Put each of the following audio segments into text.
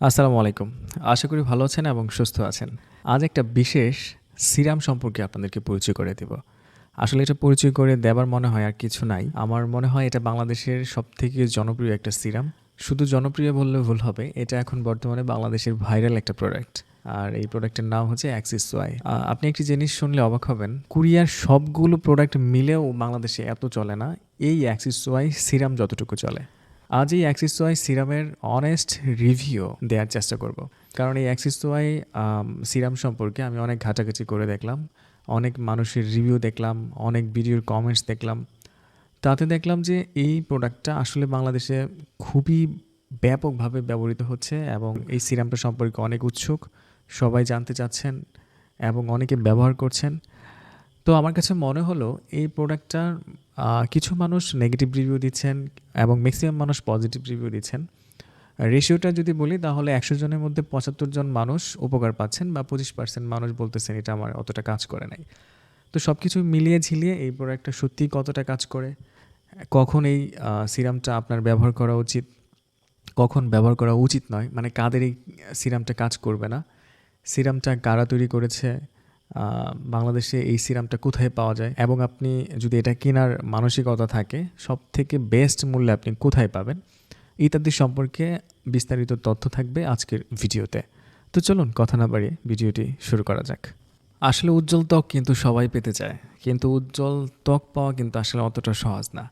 আসসালামু আলাইকুম। আশা করি ভালো আছেন এবং সুস্থ আছেন। আজ একটা বিশেষ সিরাম সম্পর্কে আপনাদেরকে পরিচয় করে দেব। আসলে এটা পরিচয় করে দেবার মনে হয় আর কিছু নাই। আমার মনে হয় এটা বাংলাদেশের সবথেকে জনপ্রিয় একটা সিরাম। শুধু জনপ্রিয় বললে ভুল হবে, এটা এখন বর্তমানে বাংলাদেশের ভাইরাল একটা প্রোডাক্ট আর এই প্রোডাক্টের নাম হচ্ছে অ্যাক্সিস ওয়াই আপনি একটি জিনিস শুনলে অবাক হবেন, কুরিয়ার সবগুলো প্রোডাক্ট মিলেও বাংলাদেশে এত চলে না। এই অ্যাক্সিস ওয়াই সিরাম যতটুকু চলে। আজ এই অ্যাক্সিস ওয়াই সিরামের অনেস্ট রিভিউ দেওয়ার চেষ্টা করব। কারণ এই অ্যাক্সিস ওয়াই সিরাম সম্পর্কে আমি অনেক ঘাটাঘাটি করে দেখলাম, অনেক মানুষের রিভিউ দেখলাম, অনেক ভিডিওর কমেন্টস দেখলাম। তাতে দেখলাম যে এই প্রোডাক্টটা আসলে বাংলাদেশে খুবই ব্যাপকভাবে ব্যবহৃত হচ্ছে এবং এই সিরামটা সম্পর্কে অনেক উৎসুক, সবাই জানতে চাচ্ছেন এবং অনেকে ব্যবহার করছেন। তো আমার কাছে মনে হলো এই প্রোডাক্টটার কিছু মানুষ নেগেটিভ রিভিউ দিচ্ছেন এবং ম্যাক্সিমাম মানুষ পজিটিভ রিভিউ দিচ্ছেন। রেশিওটা যদি বলি, তাহলে একশো জনের মধ্যে পঁচাত্তর জন মানুষ উপকার পাচ্ছেন বা পঁচিশ পার্সেন্ট মানুষ বলতেছেন, এটা আমার অতটা কাজ করে নাই। তো সব কিছু মিলিয়ে ঝিলিয়ে এই প্রোডাক্টটা সত্যিই কতটা কাজ করে, কখন এই সিরামটা আপনার ব্যবহার করা উচিত, কখন ব্যবহার করা উচিত নয় মানে কাদের এই সিরামটা কাজ করবে না, সিরামটা কারা তৈরি করেছে বাংলাদেশে এই সিরামটা কোথায় পাওয়া যায়? এবং আপনি যদি এটা কেনার মানসিকতা থাকে সব থেকে বেস্ট মূল্যে আপনি কোথায় পাবেন? ইত্যাদি সম্পর্কে বিস্তারিত তথ্য থাকবে আজকের ভিডিওতে। তো চলুন কথা না বাড়িয়ে ভিডিওটি শুরু করা যাক। আসলে উজ্জ্বল ত্বক কিন্তু সবাই পেতে চায়। কিন্তু উজ্জ্বল ত্বক পাওয়া কিন্তু আসলে অতটা সহজ না।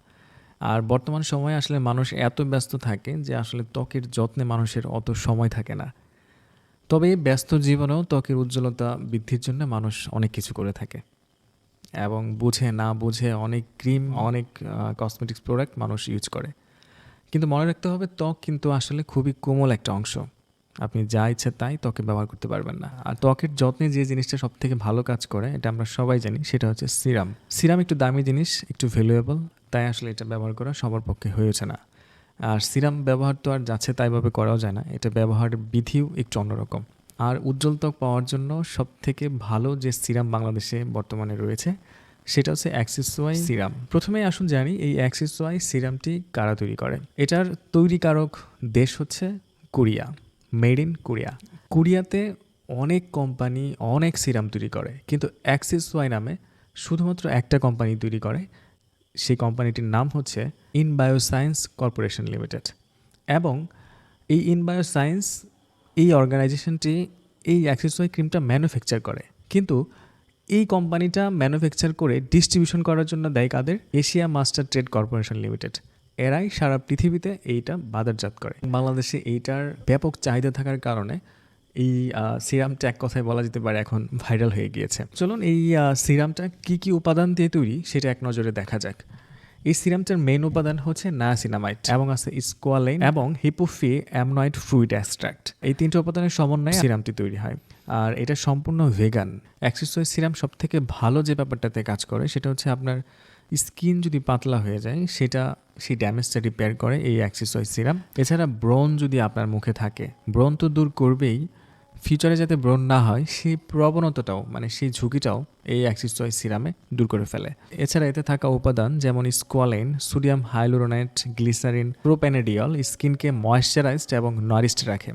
আর বর্তমান সময়ে আসলে মানুষ এত ব্যস্ত থাকে যে আসলে ত্বকের যত্নে মানুষের অত সময় থাকে না। তবে ব্যস্ত জীবনেও ত্বকের উজ্জ্বলতা বৃদ্ধির জন্য মানুষ অনেক কিছু করে থাকে। এবং বুঝে না বুঝে অনেক ক্রিম, অনেক কসমেটিক্স প্রোডাক্ট মানুষ ইউজ করে। কিন্তু মনে রাখতে হবে ত্বক কিন্তু আসলে খুবই কোমল একটা অংশ। আপনি যা ইচ্ছে তাই ত্বকে ব্যবহার করতে পারবেন না। আর ত্বকের যত্নে যে জিনিসটা সব থেকে ভালো কাজ করে, এটা আমরা সবাই জানি, সেটা হচ্ছে সিরাম। সিরাম একটু দামি জিনিস, একটু ভ্যালুয়েবল তাই আসলে এটা ব্যবহার করা সবার পক্ষে হয়ে ওঠে না। আর সিরাম ব্যবহার তো আর যাচ্ছে তাইভাবে করাও যায় না। এটা ব্যবহার বিধিও একটু অন্যরকম। আর উজ্জ্বল ত্বক পাওয়ার জন্য সব থেকে ভালো যে সিরাম বাংলাদেশে বর্তমানে রয়েছে, সেটা হচ্ছে অ্যাক্সিস ওয়াই সিরাম। প্রথমে আসুন জানি, এই অ্যাক্সিস ওয়াই সিরামটি কারা তৈরি করে? এটার তৈরিকারক দেশ হচ্ছে কোরিয়া, মেড ইন কোরিয়া। কোরিয়াতে অনেক কোম্পানি অনেক সিরাম তৈরি করে, কিন্তু অ্যাক্সিস ওয়াই নামে শুধুমাত্র একটা কোম্পানি তৈরি করে সেই কোম্পানিটির নাম হচ্ছে ইন বায়োসায়েন্স কর্পোরেশন লিমিটেড এবং এই ইন বায়োসায়েন্স এই অর্গানাইজেশনটি এই অ্যাক্সেসরি ক্রিমটা ম্যানুফ্যাকচার করে। কিন্তু এই কোম্পানিটা ম্যানুফ্যাকচার করে ডিস্ট্রিবিউশন করার জন্য দেয় কাদের? Asia master trade corporation limited এরাই সারা পৃথিবীতে এইটা বাজারজাত করে। বাংলাদেশে এইটার ব্যাপক চাহিদা থাকার কারণে এই সিরামটা এক কথায় বলা যেতে পারে এখন ভাইরাল হয়ে গিয়েছে। চলুন এই সিরামটা কি কি উপাদান দিয়ে তৈরি সেটা এক নজরে দেখা যাক। এই সিরামটার মেইন উপাদান হচ্ছে নায়াসিনামাইড এবং আছে স্কোয়ালাইন এবং হিপোফি অ্যামনয়েড ফ্রুইড এক্সট্রাক্ট এই তিনটে উপাদানের সমন্বয়ে সিরামটি তৈরি হয়। আর এটা সম্পূর্ণ ভেগান অ্যাক্সেসরি সিরাম সব থেকে ভালো যে ব্যাপারটাতে কাজ করে সেটা হচ্ছে আপনার স্কিন যদি পাতলা হয়ে যায় সেটা, সেই ড্যামেজটা রিপেয়ার করে এই অ্যাক্সেসরি সিরাম। এছাড়া ব্রণ যদি আপনার মুখে থাকে, ব্রণ তো দূর করবেই ফিউচারে যাতে ব্রণ না হয়, সেই প্রবণতাটাও মানে সেই ঝুঁকিটাও এই অ্যাক্সিসয় সিরামে দূর করে ফেলে। এছাড়া এতে থাকা উপাদান যেমন স্কোয়ালাইন সোডিয়াম হাইলোরোনাইট গ্লিসারিন প্রোপ্যানেডিয়ল স্কিনকে ময়েশ্চারাইজড এবং নারিশড রাখে।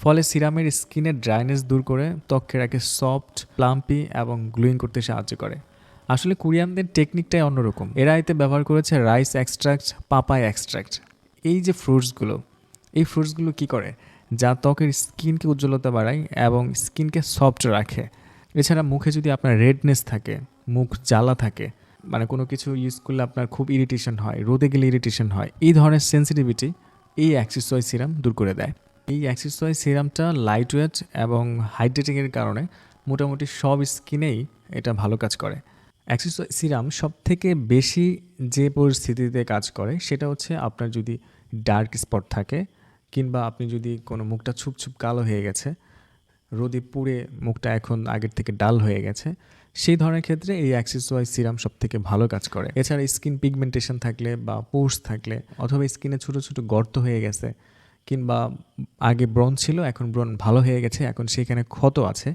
ফলে সিরামের স্কিনের ড্রাইনেস দূর করে, ত্বককে রাখে সফট প্লাম্পি এবং গ্লুইং করতে সাহায্য করে। আসলে কোরিয়ানদের টেকনিকটাই অন্যরকম। এরা এতে ব্যবহার করেছে রাইস এক্সট্রাক্ট পাপাই এক্সট্রাক্ট এই যে ফ্রুটসগুলো এই ফ্রুটসগুলো কি করে? যা ত্বকের স্কিনকে উজ্জ্বলতা বাড়ায় এবং স্কিনকে সফট রাখে। এছাড়া মুখে যদি আপনার রেডনেস থাকে, মুখ জ্বালা থাকে মানে কোনো কিছু ইউজ করলে আপনার খুব ইরিটেশন হয়, রোদে গেলে ইরিটেশন হয়, এই ধরনের সেন্সিটিভিটি এই অ্যাক্সিসয় সিরাম দূর করে দেয়। এই অ্যাক্সিসয় সিরামটা লাইট ওয়েট এবং হাইড্রেটিংয়ের কারণে মোটামুটি সব স্কিনেই এটা ভালো কাজ করে। অ্যাক্সিস সিরাম সব থেকে বেশি যে পরিস্থিতিতে কাজ করে সেটা হচ্ছে আপনার যদি ডার্ক স্পট থাকে কিংবা আপনি যদি কোনো মুখটা ছুপ ছুপ কালো হয়ে গেছে, রোদে পুড়ে মুখটা এখন আগের থেকে ডাল হয়ে গেছে, সেই ধরনের ক্ষেত্রে এই অ্যাক্সিস ওয়াইজ সিরাম সব থেকে ভালো কাজ করে। এছাড়া স্কিন পিগমেন্টেশন থাকলে বা পোর্স থাকলে, অথবা স্কিনে ছোটো ছোটো গর্ত হয়ে গেছে, কিংবা আগে ব্রণ ছিল, এখন ব্রণ ভালো হয়ে গেছে, এখন সেখানে ক্ষত আছে,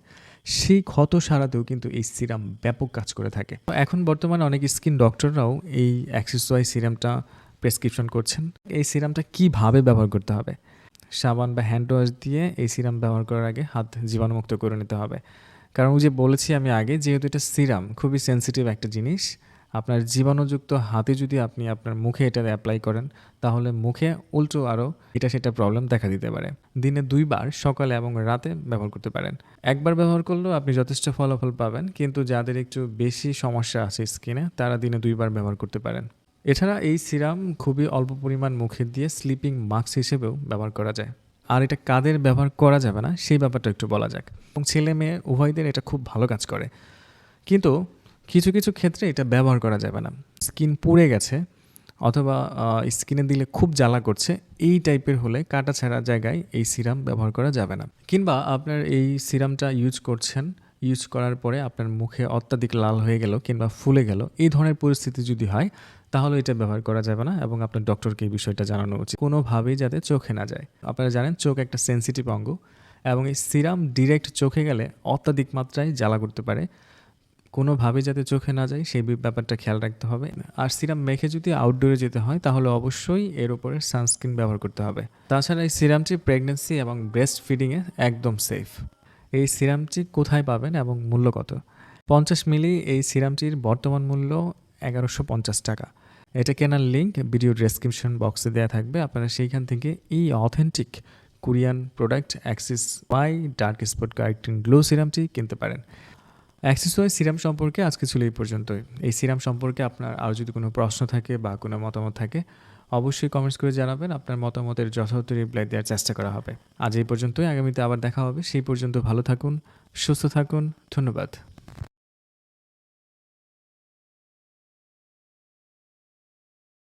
সেই ক্ষত সারাতেও কিন্তু এই সিরাম ব্যাপক কাজ করে থাকে। এখন বর্তমানে অনেক স্কিন ডক্টররাও এই অ্যাক্সিস ওয়াই সিরামটা প্রেসক্রিপশন করছেন, এই সিরামটা কীভাবে ব্যবহার করতে হবে? সাবান বা হ্যান্ড ওয়াশ দিয়ে এই সিরাম ব্যবহার করার আগে হাত জীবাণুমুক্ত করে নিতে হবে। কারণ যে বলেছি আমি আগে, যেহেতু এটা সিরাম, খুবই সেনসিটিভ একটা জিনিস, আপনার জীবাণুযুক্ত হাতে যদি আপনি আপনার মুখে এটা অ্যাপ্লাই করেন, তাহলে মুখে উল্টো আরও এটা সেটা প্রবলেম দেখা দিতে পারে। দিনে দুইবার সকালে এবং রাতে ব্যবহার করতে পারেন। একবার ব্যবহার করলেও আপনি যথেষ্ট ফলাফল পাবেন, কিন্তু যাদের একটু বেশি সমস্যা আছে স্কিনে তারা দিনে দুইবার ব্যবহার করতে পারেন। এছাড়া এই সিরাম খুবই অল্প পরিমাণ মুখে দিয়ে স্লিপিং মাস্ক হিসেবেও ব্যবহার করা যায়। আর এটা কাদের ব্যবহার করা যাবে না, সেই ব্যাপারটা একটু বলা যাক। এবং ছেলে মেয়ে, উভয়দের এটা খুব ভালো কাজ করে। কিন্তু কিছু কিছু ক্ষেত্রে এটা ব্যবহার করা যাবে না। স্কিন পুড়ে গেছে, অথবা স্কিনে দিলে খুব জ্বালা করছে, এই টাইপের হলে কাটা ছাড়া জায়গায় এই সিরাম ব্যবহার করা যাবে না। কিংবা আপনার এই সিরামটা ইউজ করছেন ইউজ করার পরে আপনার মুখে অত্যাধিক লাল হয়ে গেল কিংবা ফুলে গেল, এই ধরনের পরিস্থিতি যদি হয়, তাহলে এটা ব্যবহার করা যাবে না এবং আপনার ডক্টরকে এই বিষয়টা জানানো উচিত। কোনোভাবেই যাতে চোখে না যায়। আপনারা জানেন, চোখ একটা সেন্সিটিভ অঙ্গ এবং এই সিরাম ডিরেক্ট চোখে গেলে অত্যাধিক মাত্রায় জ্বালা করতে পারে। কোনোভাবে যাতে চোখে না যায়, সেই ব্যাপারটা খেয়াল রাখতে হবে। আর সিরাম মেখে যদি আউটডোরে যেতে হয়, তাহলে অবশ্যই এর উপরে সানস্ক্রিন ব্যবহার করতে হবে। তাছাড়া এই সিরামটি প্রেগনেন্সি এবং ব্রেস্ট ফিডিংয়ে একদম সেফ এই সিরামটি কোথায় পাবেন এবং মূল্য কত? পঞ্চাশ মিলি এই সিরামটির বর্তমান মূল্য এগারোশো পঞ্চাশ টাকা। এটা কেনার লিঙ্ক ভিডিও ডেসক্রিপশন বক্সে দেওয়া থাকবে। আপনারা সেইখান থেকে এই authentic Korean product Axis Y dark spot correcting glow সিরামটি কিনতে পারেন। অ্যাক্সিস ওয়াই সিরাম সম্পর্কে আজকে ছিল এই পর্যন্তই। এই সিরাম সম্পর্কে আপনার আরও যদি কোনো প্রশ্ন থাকে বা কোনো মতামত থাকে অবশ্যই কমেন্টস করে জানাবেন। আপনার মতামতের যথাযথ রিপ্লাই দেওয়ার চেষ্টা করা হবে। আজ এই পর্যন্তই। আগামীতে আবার দেখা হবে। সেই পর্যন্ত ভালো থাকুন, সুস্থ থাকুন। ধন্যবাদ।